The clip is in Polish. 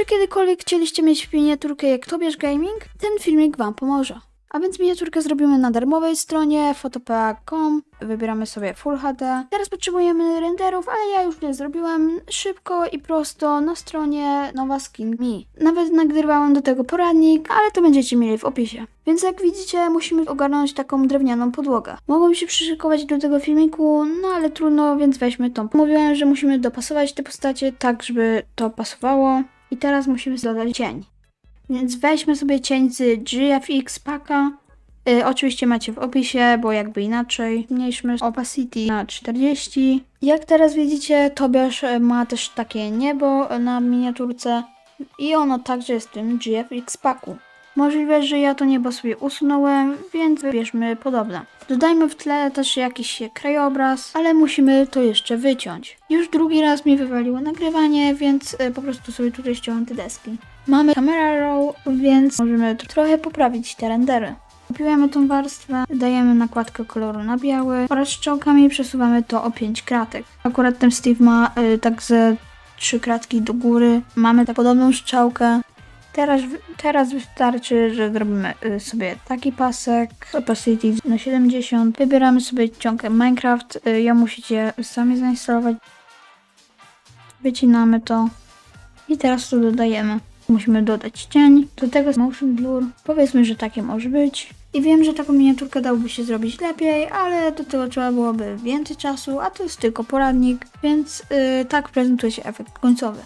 czy kiedykolwiek chcieliście mieć miniaturkę jak Tobiasz Gaming, ten filmik Wam pomoże. A więc miniaturkę zrobimy na darmowej stronie photopea.com. Wybieramy sobie Full HD. Teraz potrzebujemy renderów, ale ja już nie zrobiłem. Szybko i prosto na stronie nowa skin me. Nawet nagrywałem do tego poradnik, ale to będziecie mieli w opisie. Więc jak widzicie, musimy ogarnąć taką drewnianą podłogę. Mogłem się przyszykować do tego filmiku, no ale trudno, więc weźmy tą. Mówiłem, że musimy dopasować te postacie tak, żeby to pasowało. I teraz musimy dodać cień. Więc weźmy sobie cień z GFX paka. Y, oczywiście macie w opisie, bo jakby inaczej. Zmniejszmy opacity na 40. Jak teraz widzicie, Tobiasz ma też takie niebo na miniaturce i ono także jest w tym GFX paku. Możliwe, że ja to niebo sobie usunąłem, więc wybierzmy podobne. Dodajmy w tle też jakiś krajobraz, ale musimy to jeszcze wyciąć. Już drugi raz mi wywaliło nagrywanie, więc y, po prostu sobie tutaj ściąłem te deski. Mamy camera row, więc możemy tr- trochę poprawić te rendery. Kopiujemy tą warstwę, dajemy nakładkę koloru na biały oraz strzałkami przesuwamy to o 5 kratek. Akurat ten Steve ma y, tak ze 3 kratki do góry. Mamy tak podobną strzałkę. Teraz, teraz wystarczy, że zrobimy y, sobie taki pasek, opacity na 70. Wybieramy sobie ściągę Minecraft, y, ją musicie sami zainstalować. Wycinamy to i teraz tu dodajemy. Musimy dodać cień, do tego motion blur. Powiedzmy, że takie może być. I wiem, że taką miniaturkę dałoby się zrobić lepiej, ale do tego trzeba byłoby więcej czasu, a to jest tylko poradnik, więc yy, tak prezentuje się efekt końcowy.